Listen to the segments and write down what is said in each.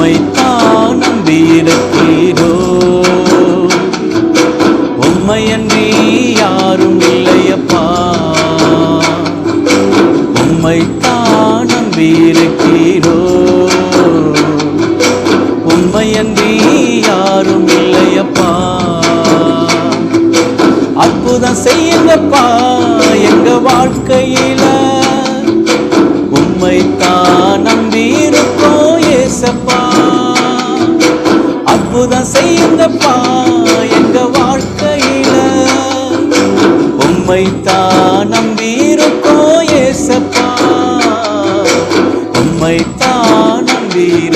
உம்மைத்தான் நம்பியிருக்கிறோ உம்மையன்றி யாரும் இல்லையப்பா. உம்மைத்தான் நம்பியிருக்கிறோ உம்மையன்றி யாரும் இல்லையப்பா. அற்புதம் செய்யுங்கப்பா எங்க வாழ்க்கையில. உம்மைத்தான் நம்பியிருக்கோம் ஏசப்பா அற்புதம் செய்யுங்கப்பா எங்க வாழ்க்கையில. உம்மைத்தான் நம்பியிருக்கோம் ஏசப்பா. உம்மைத்தான் நம்பியிருக்கிறோ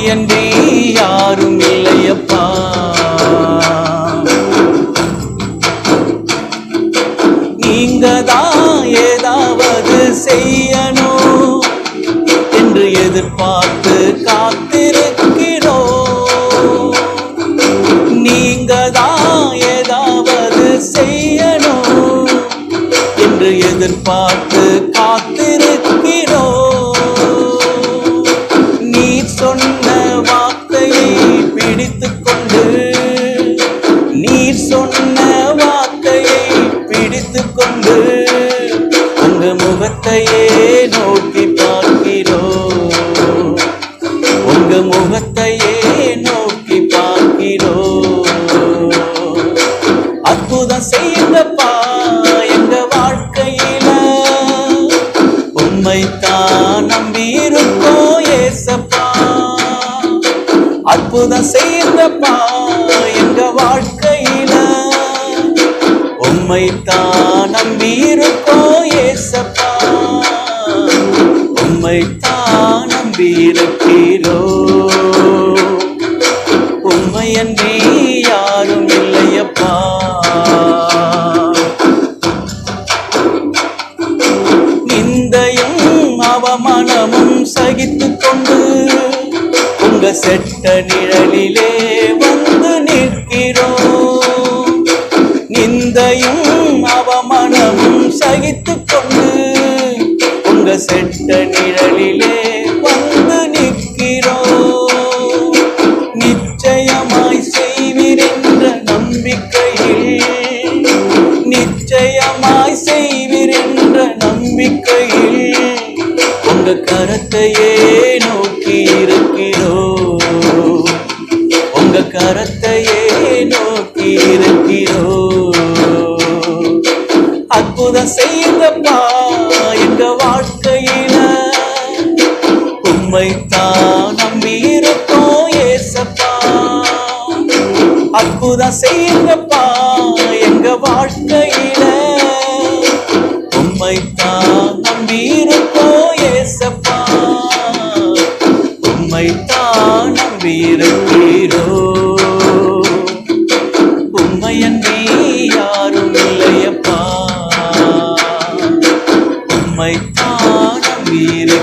உம்மையன்றி யாரும் இல்லையப்பா. நீங்க தான் ஏதாவது செய்யணும் என்று எதிர்பார்த்து காத்திருக்கிறோம். நீங்க தான் ஏதாவது செய்யணும் என்று எதிர்பார்த்து காத்து பிடித்து கொண்டு அந்த முகத்தையே நோக்கி பார்க்கிறோம் உங்க முகத்தையே நோக்கி பார்க்கிறோம் அற்புதம் செய்யுங்கப்பா எங்க வாழ்க்கையில உண்மைத்தான் நம்பி இருக்கோம் ஏசப்பா. அற்புதம் செய்யுங்கப்பா எங்க வாழ்க்கை உம்மைத்தான் நம்பி இருக்கோம் ஏசப்பா. உம்மைத்தான் நம்பியிருக்கிறோ இருக்கிறோ உண்மையன்றி யாரும் இல்லையப்பா. நிந்தையும் அவமானமும் சகித்து கொண்டு உங்க செட்ட நிழலிலே வந்து நிற்கிறோம். நிந்தையும் அவமானமும் சகித்து கொண்டு உங்க செட்ட நிழலிலே வந்து நிற்கிறோம். நிச்சயமாய் செய்வீர் என்ற நம்பிக்கையில் நிச்சயமாய் செய்வீர் என்ற நம்பிக்கையில் உங்க கரத்தையே நோக்கி இருக்கிறோம். உங்க கரத்தையே நோக்கி இருக்கிறோம். செய்தப்பா எங்க வாழ்க்கையில? உண்மைத்தான் நம்பி இருக்கோம் ஏசப்பா. அற்புதம் செய்தப்பா எங்க வாழ்க்கையில? உண்மைத்தான் நம்பி இருக்கோம் ஏசப்பா. உண்மைத்தான் நம்பி இருக்கிறோம் ஆனந்தீரை